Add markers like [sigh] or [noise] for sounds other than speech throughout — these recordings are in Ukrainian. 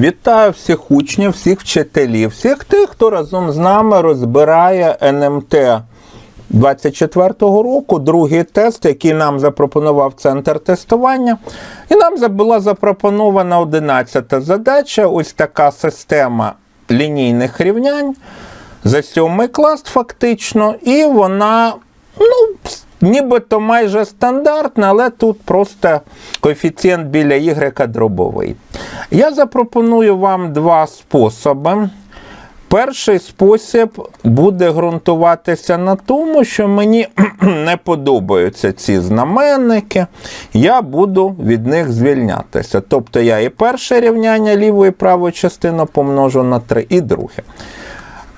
Вітаю всіх учнів, всіх вчителів, всіх тих, хто разом з нами розбирає НМТ 24-го року, другий тест, який нам запропонував центр тестування. І нам була запропонована 11 задача. Ось така система лінійних рівнянь за сьомий клас, фактично, і вона, ну, нібито майже стандартна, але тут просто коефіцієнт біля y дробовий. Я запропоную вам два способи. Перший спосіб буде ґрунтуватися на тому, що мені [clears throat] не подобаються ці знаменники, я буду від них звільнятися. Тобто я і перше рівняння лівої і правої частини помножу на 3, і друге.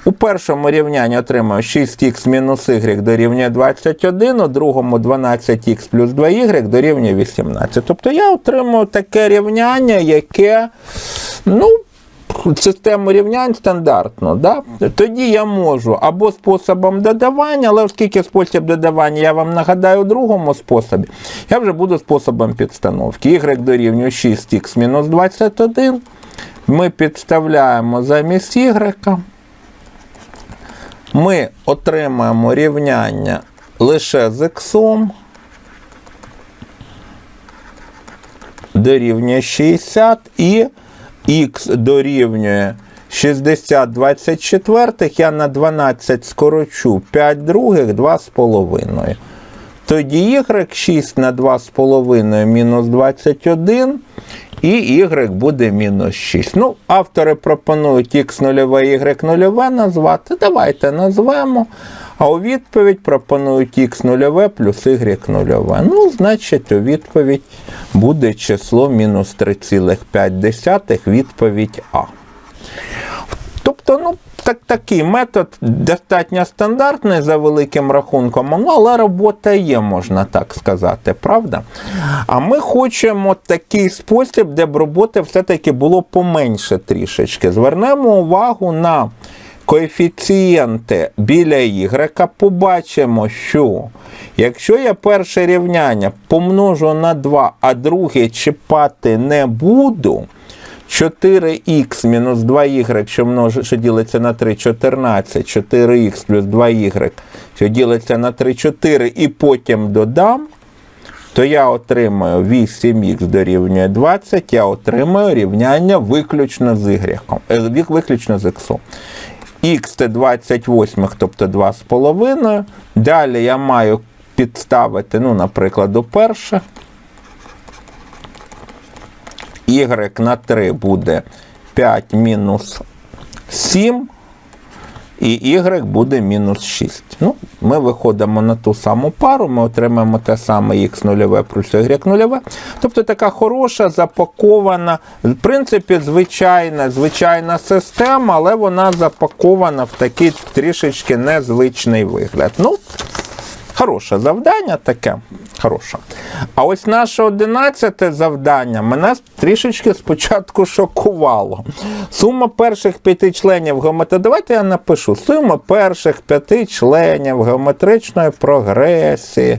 У першому рівнянні отримаю 6х мінус y дорівнює 21, у другому 12х плюс 2y дорівнює 18. Тобто я отримую таке рівняння, яке, ну, систему рівнянь стандартно. Да? Тоді я можу або способом додавання, але оскільки спосіб додавання я вам нагадаю у другому способі, я вже буду способом підстановки. y дорівнює 6х мінус 21. Ми підставляємо замість y. Ми отримаємо рівняння лише з х дорівнює 60 і х дорівнює 60 24, я на 12 скорочу 5 других 2,5. Тоді y 6 на 2,5 мінус 21, і y буде мінус 6. Ну, автори пропонують x 0 y 0 назвати. Давайте назвемо. А у відповідь пропонують x 0 плюс y 0. Ну, значить, у відповідь буде число мінус 3,5, відповідь А. Тобто, ну, так, такий метод достатньо стандартний за великим рахунком, ну, але робота є, можна так сказати, правда? А ми хочемо такий спосіб, де б роботи все-таки було поменше трішечки. Звернемо увагу на коефіцієнти біля y, побачимо, що якщо я перше рівняння помножу на 2, а друге чіпати не буду, 4х мінус 2y, що, множ... що ділиться на 3, 14, 4х плюс 2y, що ділиться на 3, 4, і потім додам, то я отримаю 8х дорівнює 20, я отримаю рівняння виключно з y, е, виключно з х. Х це 28, тобто 2,5. Далі я маю підставити, ну, наприклад, до перше. Y на 3 буде 5 мінус 7, і y буде мінус 6. Ну, ми виходимо на ту саму пару, ми отримаємо те саме x 0 плюс y 0. Тобто така хороша, запакована, в принципі, звичайна, звичайна система, але вона запакована в такий трішечки незвичний вигляд. Ну, Хороше завдання таке. Хороше. А ось наше одинадцяте завдання мене трішечки спочатку шокувало. Сума перших п'яти членів геометричної. Давайте я напишу. Сума перших п'яти членів геометричної прогресії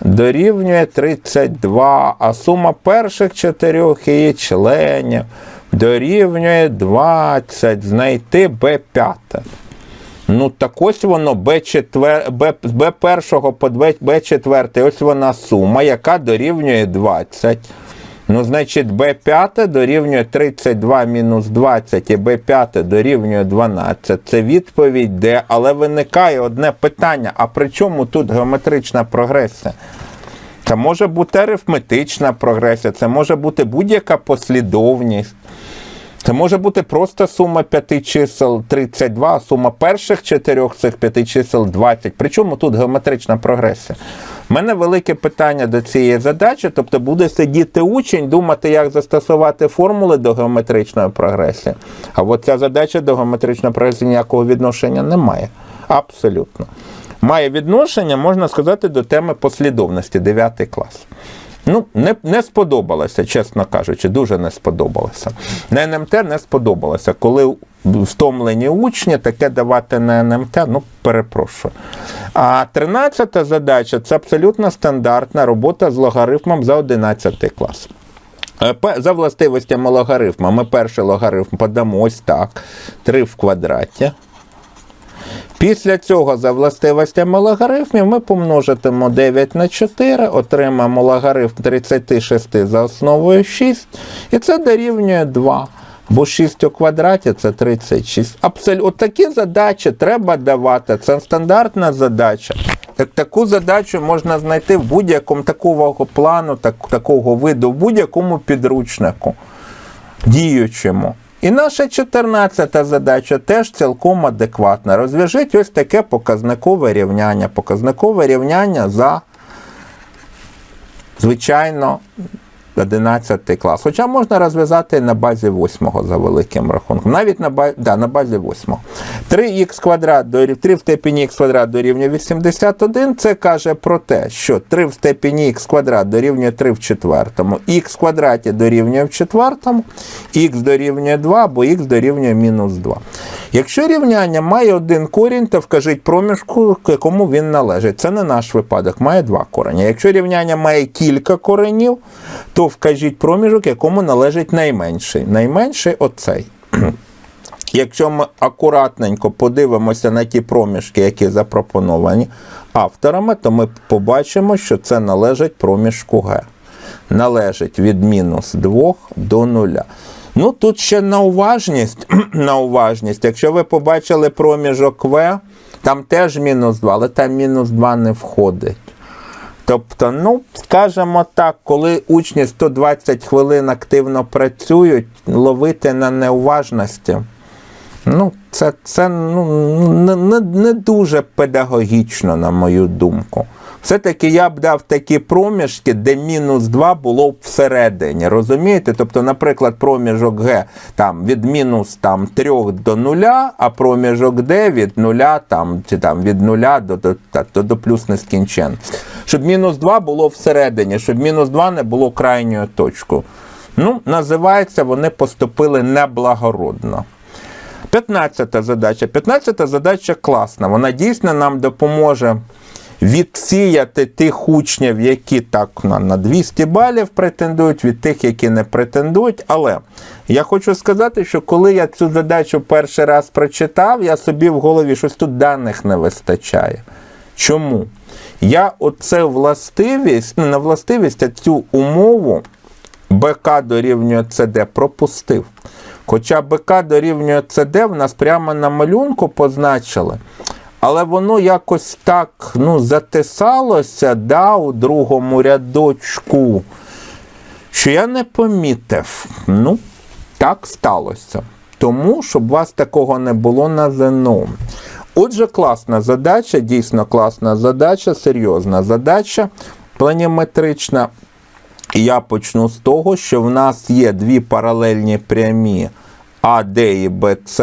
дорівнює 32, а сума перших чотирьох її членів дорівнює 20. Знайти Б5. Ну, так ось воно Б4, Б, з Б1 по Б4, ось вона сума, яка дорівнює 20. Ну, значить, Б5 дорівнює 32 мінус 20, і Б5 дорівнює 12. Це відповідь Д, але виникає одне питання: а при чому тут геометрична прогресія? Це може бути арифметична прогресія, це може бути будь-яка послідовність. Це може бути просто сума п'яти чисел 32, а сума перших чотирьох цих п'яти чисел 20. Причому тут геометрична прогресія. У мене велике питання до цієї задачі, тобто буде сидіти учень, думати, як застосувати формули до геометричної прогресії. А от ця задача до геометричної прогресії ніякого відношення не має. Абсолютно. Має відношення, можна сказати, до теми послідовності 9 клас. Ну, не, не сподобалося, чесно кажучи, дуже не сподобалося. На НМТ не сподобалося. Коли втомлені учні, таке давати на НМТ, ну, перепрошую. А 13 задача це абсолютно стандартна робота з логарифмом за 11 клас. Е, За властивостями логарифму ми перший логарифм подамо ось так. 3 в квадраті. Після цього за властивостями логарифмів ми помножитимо 9 на 4, отримаємо логарифм 36 за основою 6, і це дорівнює 2. Бо 6 у квадраті це 36. Абсолютно такі задачі треба давати. Це стандартна задача. Так, таку задачу можна знайти в будь-якому такого плану, так, такого виду, в будь-якому підручнику діючому. І наша 14 задача теж цілком адекватна. Розв'яжіть ось таке показникове рівняння. Показникове рівняння за, звичайно, 11 клас. Хоча можна розв'язати на базі 8 за великим рахунком. Навіть на базі, да, на базі 8. 3х квадрат дорів, 3 в степені х квадрат дорівнює 81. Це каже про те, що 3 в степені х квадрат дорівнює 3 в четвертому, х квадраті дорівнює в четвертому, х дорівнює 2 або х дорівнює мінус 2. Якщо рівняння має один корінь, то вкажіть проміжку, якому він належить. Це не наш випадок, має два корені. Якщо рівняння має кілька коренів, то вкажіть проміжок, якому належить найменший. Найменший оцей. [clears throat] Якщо ми акуратненько подивимося на ті проміжки, які запропоновані авторами, то ми побачимо, що це належить проміжку Г. Належить від мінус 2 до 0. Ну, тут ще [clears throat] на уважність. Якщо ви побачили проміжок В, там теж мінус 2, але там мінус 2 не входить. Тобто, ну, скажімо так, коли учні 120 хвилин активно працюють, ловити на неуважності. Ну, це, це ну, не, не, не дуже педагогічно, на мою думку. Все-таки я б дав такі проміжки, де мінус 2 було б всередині. Розумієте? Тобто, наприклад, проміжок Г там, від мінус там, 3 до 0, а проміжок Д від 0 там, чи там, від 0 до, до, до, до плюс нескінченності. Щоб мінус 2 було всередині, щоб мінус 2 не було крайньою точкою. Ну, називається, вони поступили неблагородно. 15 задача. 15 задача класна. Вона дійсно нам допоможе відсіяти тих учнів, які так на, на 200 балів претендують, від тих, які не претендують. Але я хочу сказати, що коли я цю задачу перший раз прочитав, я собі в голові щось тут даних не вистачає. Чому? Я оце властивість, ну не властивість, а цю умову БК дорівнює ЦД пропустив. Хоча БК дорівнює ЦД в нас прямо на малюнку позначили. Але воно якось так ну, затисалося да, у другому рядочку, що я не помітив. Ну, так сталося. Тому, щоб у вас такого не було на ЗНО. Отже, класна задача, дійсно класна задача, серйозна задача, планіметрична. Я почну з того, що в нас є дві паралельні прямі АД і БЦ.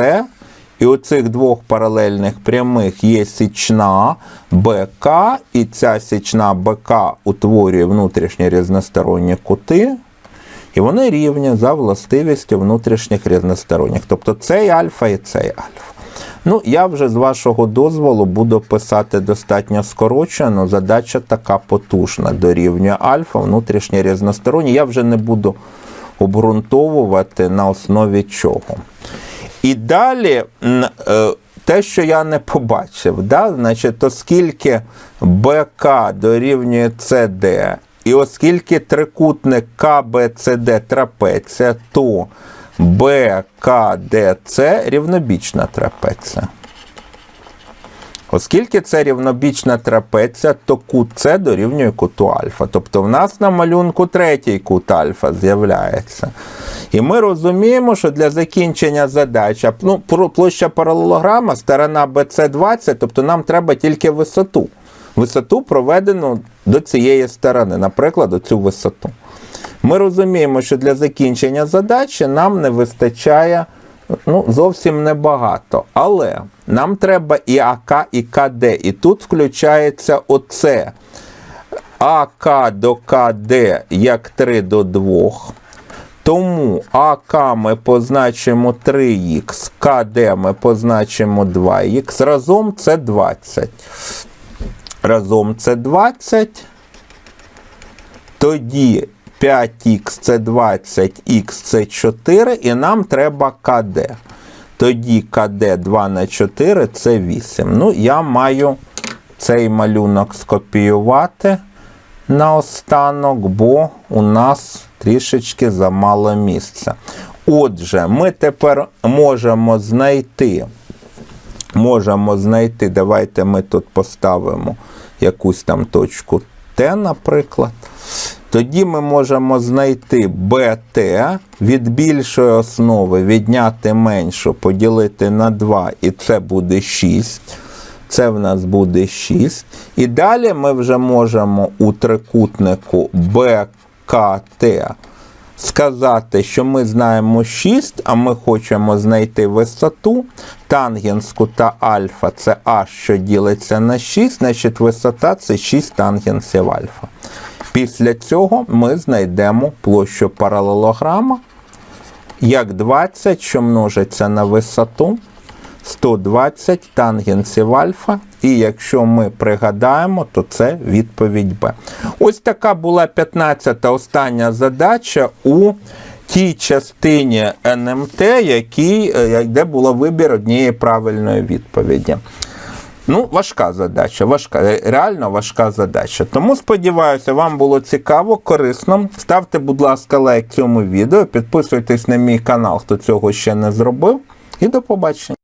І у цих двох паралельних прямих є січна БК, і ця січна БК утворює внутрішні різносторонні кути. І вони рівні за властивістю внутрішніх різносторонніх. Тобто цей альфа і цей альфа. Ну, я вже з вашого дозволу буду писати достатньо скорочено. Задача така потужна. Дорівнює альфа, внутрішні різносторонні. Я вже не буду обґрунтовувати на основі чого. І далі е, те, що я не побачив, да? значить, оскільки БК дорівнює СД, і оскільки трикутник КБЦД трапеція, то БКДЦ рівнобічна трапеція. Оскільки це рівнобічна трапеція, то кут С дорівнює куту альфа. Тобто в нас на малюнку третій кут альфа з'являється. І ми розуміємо, що для закінчення задачі, ну, площа паралелограма, сторона BC 20, тобто нам треба тільки висоту. Висоту проведену до цієї сторони, наприклад, оцю висоту. Ми розуміємо, що для закінчення задачі нам не вистачає ну, зовсім небагато. Але нам треба і АК, і КД. І тут включається оце. АК до КД як 3 до 2. Тому АК ми позначимо 3х, КД ми позначимо 2х. Разом це 20. Разом це 20. Тоді 5х це 20, х це 4, і нам треба КД. Тоді КД 2 на 4 це 8. Ну, я маю цей малюнок скопіювати наостанок, бо у нас трішечки замало місця. Отже, ми тепер можемо знайти. Можемо знайти, давайте ми тут поставимо якусь там точку Т, наприклад. Тоді ми можемо знайти bt від більшої основи відняти меншу, поділити на 2, і це буде 6. Це в нас буде 6. І далі ми вже можемо у трикутнику БКТ сказати, що ми знаємо 6, а ми хочемо знайти висоту. Тангенс кута альфа це А, що ділиться на 6, значить висота це 6 тангенсів альфа. Після цього ми знайдемо площу паралелограма як 20, що множиться на висоту 120 тангенсів альфа. І якщо ми пригадаємо, то це відповідь Б. Ось така була 15-та остання задача у тій частині НМТ, який, е, де було вибір однієї правильної відповіді. Ну, важка задача, важка, е, реально важка задача. Тому сподіваюся, вам було цікаво, корисно. Ставте, будь ласка, лайк цьому відео, підписуйтесь на мій канал, хто цього ще не зробив. І до побачення.